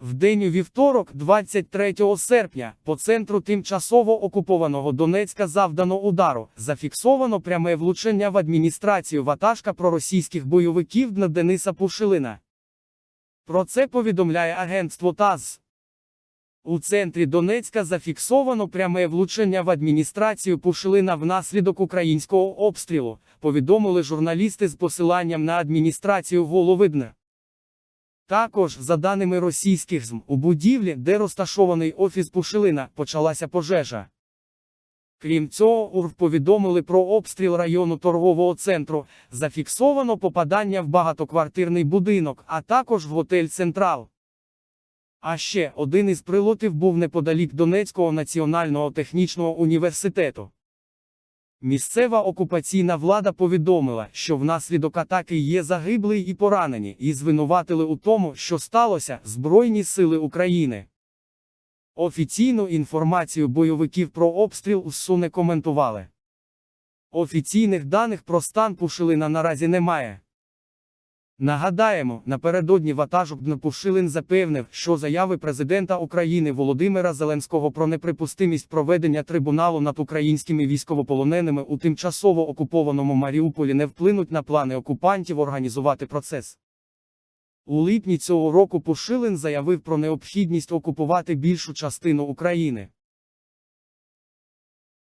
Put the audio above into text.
В день у вівторок, 23 серпня, по центру тимчасово окупованого Донецька завдано удару. Зафіксовано пряме влучення в адміністрацію ватажка проросійських бойовиків на Дениса Пушилина. Про це повідомляє агентство ТАСС. У центрі Донецька зафіксовано пряме влучення в адміністрацію Пушилина внаслідок українського обстрілу, повідомили журналісти з посиланням на адміністрацію Воловидне. Також, за даними російських ЗМ, у будівлі, де розташований офіс Пушилина, почалася пожежа. Крім цього, УРВ повідомили про обстріл району торгового центру, зафіксовано попадання в багатоквартирний будинок, а також в готель Централ. А ще один із прилотів був неподалік Донецького національного технічного університету. Місцева окупаційна влада повідомила, що внаслідок атаки є загиблий і поранені, і звинуватили у тому, що сталося Збройні Сили України. Офіційну інформацію бойовиків про обстріл УСУ не коментували. Офіційних даних про стан Пушилина наразі немає. Нагадаємо, напередодні ватажок Дн Пушилин запевнив, що заяви президента України Володимира Зеленського про неприпустимість проведення трибуналу над українськими військовополоненими у тимчасово окупованому Маріуполі не вплинуть на плани окупантів організувати процес. У липні цього року Пушилин заявив про необхідність окупувати більшу частину України.